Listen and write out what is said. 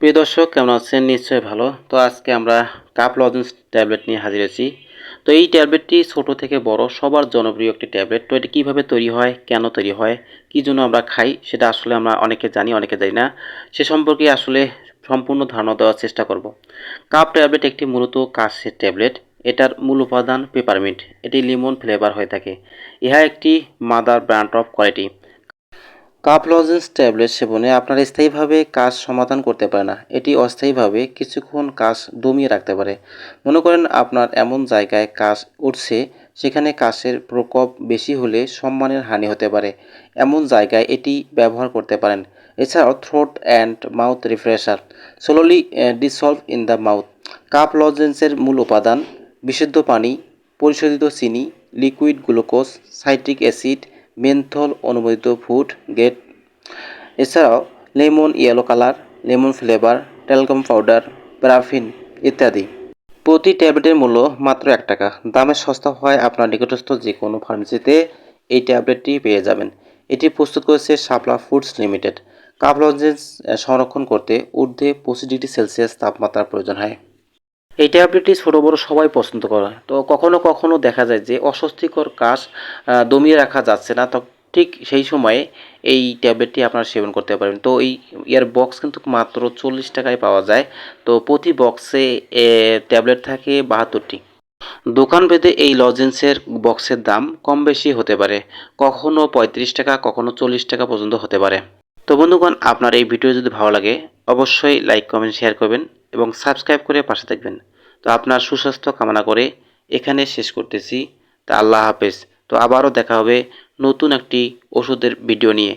প্রিয় দর্শক, কেমন আছেন? নিশ্চয়ই ভালো। তো আজকে আমরা কাপ লজেন্স ট্যাবলেট নিয়ে হাজির হয়েছি। তো এই ট্যাবলেটটি ছোট থেকে বড়, সবার জনপ্রিয় একটি ট্যাবলেট। তো এটি কীভাবে তৈরি হয়, কেন তৈরি হয়, কী জন্য আমরা খাই, সেটা আসলে আমরা অনেকে জানি অনেকে জানি না। সে সম্পর্কে আসলে সম্পূর্ণ ধারণা দেওয়ার চেষ্টা করব। কাপ ট্যাবলেট একটি মূলত কাশের ট্যাবলেট। এটার মূল উপাদান পেপারমিন্ট। এটি লিমন ফ্লেভার হয়ে থাকে। ইহা একটি mother brand of quality. Cup lozenges tablet সেবনে আপনার স্থায়ীভাবে কাজ সমাধান করতে পারে না। এটি অস্থায়ীভাবে কিছুক্ষণ কাজ দমিয়ে রাখতে পারে। মনে করেন আপনার এমন জায়গায় কাজ উঠছে, সেখানে কাশের প্রকোপ বেশি হলে সম্মানের হানি হতে পারে। এমন জায়গায় এটি ব্যবহার করতে পারেন। এছাড়াও throat and mouth refresher slowly dissolve in the mouth cup লজেন্সের মূল উপাদান, বিশুদ্ধ পানি, পরিশোধিত চিনি liquid glucose citric acid menthol অনুমোদিত ফুড গেট এছাড়াও lemon yellow colour, lemon flavour, talcum powder paraffin ইত্যাদি। প্রতি ট্যাবলেটের মূল্য মাত্র এক টাকা। দামে সস্তা হয় আপনার নিকটস্থ যে কোনো ফার্মেসিতে এই ট্যাবলেটটি পেয়ে যাবেন। এটি প্রস্তুত করেছে Shapla foods limited. Cup lozenges সংরক্ষণ করতে ঊর্ধ্বে পঁচিশ ডিগ্রি সেলসিয়াস তাপমাত্রার প্রয়োজন হয়। এই ট্যাবলেটটি ছোটো বড়ো সবাই পছন্দ করে। তো কখনো কখনো দেখা যায় যে অস্বস্তিকর কাজ দমিয়ে রাখা যাচ্ছে না। তো ঠিক সেই সময়ে এই ট্যাবলেটটি আপনারা সেবন করতে পারেন। তো এই ইয়ার বক্স কিন্তু মাত্র চল্লিশ টাকায় পাওয়া যায়। তো প্রতি বক্সে ট্যাবলেট থাকে বাহাত্তরটি। দোকান ভেদে এই লজেন্সের বক্সের দাম কম বেশি হতে পারে। কখনো পঁয়ত্রিশ টাকা, কখনো চল্লিশ টাকা পর্যন্ত হতে পারে। তো বন্ধুগণ, আপনার এই ভিডিও যদি ভালো লাগে, অবশ্যই লাইক কমেন্ট শেয়ার করবেন। এবং সাবস্ক্রাইব করে পাশে থাকবেন। তো আপনার সুস্বাস্থ্য কামনা করে এখানে শেষ করতেছি। তা আল্লাহ হাফেজ। তো আবারও দেখা হবে নতুন একটি ওষুধের ভিডিও নিয়ে।